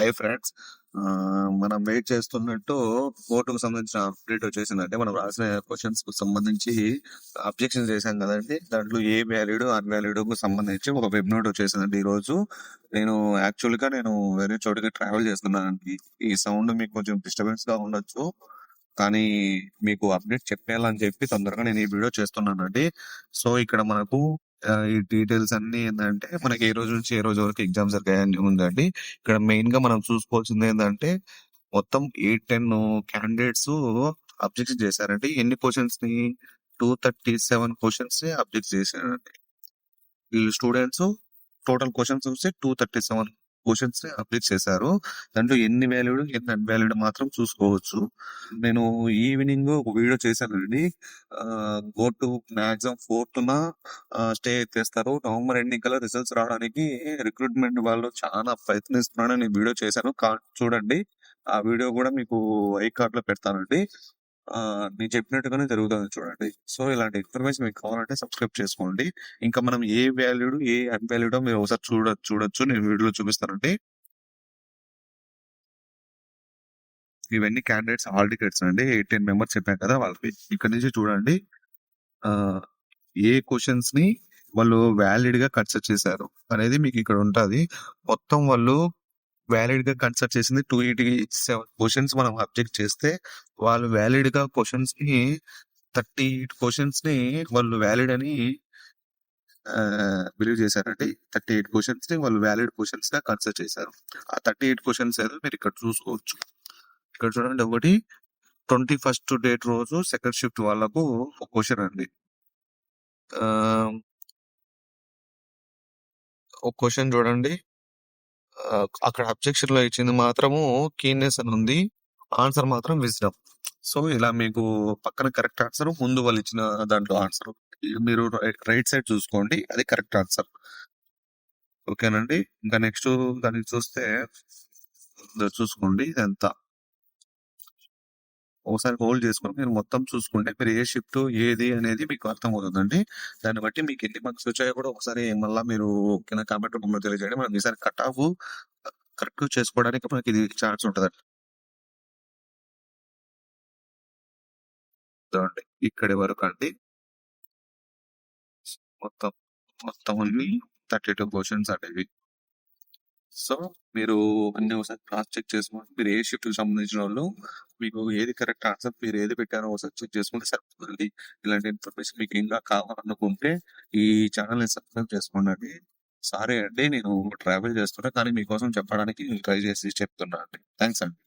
Hi friends మనం wait చేస్తున్నట్టు కోర్టుకు సంబంధించిన అప్డేట్ వచ్చేసిందంటే మనం రాసిన క్వశ్చన్స్కు సంబంధించి అబ్జెక్షన్ చేశాం కదండి. దాంట్లో ఏ వ్యాలిడ్ అన్వాలిడ్కు సంబంధించి ఒక వెబ్ నోట్ వచ్చేసిందండి ఈ రోజు నేను యాక్చువల్గా నేను వేరే చోటుకి ట్రావెల్ చేస్తున్నానండి. ఈ సౌండ్ మీకు కొంచెం డిస్టర్బెన్స్గా ఉండొచ్చు. కానీ మీకు అప్డేట్ చెప్పేయాలని చెప్పి తొందరగా నేను ఈ వీడియో చేస్తున్నానండి. సో ఇక్కడ మనకు ఈ డీటెయిల్స్ అన్ని ఏంటంటే మనకి ఏ రోజు నుంచి ఏ రోజు వరకు ఎగ్జామ్స్ జరిగాయని ఉందండి. ఇక్కడ మెయిన్గా మనం చూసుకోవాల్సింది ఏంటంటే మొత్తం ఎయిట్ టెన్ క్యాండిడేట్స్ అబ్జెక్ట్ చేశారండి. ఎన్ని క్వశ్చన్స్ని టూ థర్టీ సెవెన్ క్వశ్చన్స్ని అబ్జెక్ట్ చేశారండి. వీళ్ళు స్టూడెంట్స్ టోటల్ క్వశ్చన్స్ వస్తే two thirty seven questions update చేశారు. దాంట్లో ఎన్ని వాల్యూడ్ ఎన్ని అన్వాల్యూడ్ మాత్రం చూసుకోవచ్చు. నేను ఈవినింగ్ ఒక వీడియో చేశానండి. Go to maximum fourth stay చేస్తారు. నవంబర్ ఎండింగ్ కల్లా రిజల్ట్స్ రావడానికి రిక్రూట్మెంట్ వాళ్ళు చాలా ప్రయత్నిస్తున్నారని వీడియో చేశాను. చూడండి. ఆ వీడియో కూడా మీకు ఐ కార్డ్లో పెడతానండి. నేను చెప్పినట్టుగానే జరుగుతుంది చూడండి. సో ఇలాంటి ఇన్ఫర్మేషన్ మీకు కావాలంటే సబ్స్క్రైబ్ చేసుకోండి. ఇంకా మనం ఏ వాల్యూడ్ ఏ అన్వాల్యూడో మీరు ఒకసారి చూడ చూడొచ్చు. నేను వీడియోలో చూపిస్తానండి. ఇవన్నీ క్యాండిడేట్స్ హాల్ టికెట్స్ అండి. ఎయిటీన్ మెంబర్స్ చెప్పాను కదా వాళ్ళకి ఇక్కడ నుంచి చూడండి. ఏ క్వశ్చన్స్ని వాళ్ళు వ్యాలిడ్గా కన్సిడర్ చేశారు అనేది మీకు ఇక్కడ ఉంటుంది. మొత్తం వాళ్ళు వ్యాలిడ్గా కన్సిడర్ చేసింది టూ ఎయిటీ సెవెన్ క్వశ్చన్స్ మనం అబ్జెక్ట్ చేస్తే వాళ్ళు వ్యాలిడ్గా క్వశ్చన్స్ని థర్టీ ఎయిట్ క్వశ్చన్స్ని వాళ్ళు వ్యాలిడ్ అని బిలీవ్ చేశారండి. థర్టీ ఎయిట్ క్వశ్చన్స్ని వాళ్ళు వ్యాలిడ్ క్వశ్చన్స్గా కన్సిడర్ చేశారు. ఆ థర్టీ ఎయిట్ క్వశ్చన్స్ ఏదో మీరు ఇక్కడ చూసుకోవచ్చు. ఇక్కడ చూడండి ఒకటి ట్వంటీ ఫస్ట్ డేట్ రోజు సెకండ్ షిఫ్ట్ వాళ్ళకు ఒక క్వశ్చన్ అండి. ఒక క్వశ్చన్ చూడండి. అక్కడ అబ్జెక్షన్లో ఇచ్చింది మాత్రము కీన్నెస్ అని ఉంది. ఆన్సర్ మాత్రం విజ్డమ్. సో ఇలా మీకు పక్కన కరెక్ట్ ఆన్సర్ ముందు వాళ్ళు ఇచ్చిన దాంట్లో ఆన్సర్. మీరు రైట్ సైడ్ చూసుకోండి అది కరెక్ట్ ఆన్సర్. ఓకేనండి? ఇంకా నెక్స్ట్ దానికి చూస్తే చూసుకోండి ఇదంతా. ఒకసారి హోల్డ్ చేసుకుని మీరు మొత్తం చూసుకుంటే మీరు ఏ షిఫ్ట్ ఏది అనేది మీకు అర్థం అవుతుందండి దాన్ని బట్టి మీకు ఎన్ని మార్క్స్ వచ్చాయో కూడా ఒకసారి మళ్ళీ మీరు కింద కామెంట్ రూపంలో తెలియజేయండి. మనం ఈసారి కట్ ఆఫ్ కరెక్ట్ చేసుకోవడానికి మనకి ఇది ఛాన్స్ ఉంటుంది చూడండి ఇక్కడి వరకు అండి. మొత్తం మొత్తం అన్ని థర్టీ టూ క్వశ్చన్స్ అనేవి సో మీరు అన్ని ఒకసారి క్రాస్ చెక్ చేసుకోండి. మీరు ఏ షిఫ్ట్కి సంబంధించిన వాళ్ళు మీకు ఏది కరెక్ట్ ఆన్సర్ మీరు ఏది పెట్టారో ఒకసారి చెక్ చేసుకుంటే సరిపోతుంది. ఇలాంటి ఇన్ఫర్మేషన్ మీకు ఇంకా కావాలనుకుంటే ఈ ఛానల్ని సబ్స్క్రైబ్ చేసుకోండి సారీ అండి నేను ట్రావెల్ చేస్తున్నా కానీ మీకోసం చెప్పడానికి ట్రై చేసి చెప్తున్నా అండి. థ్యాంక్స్ అండి.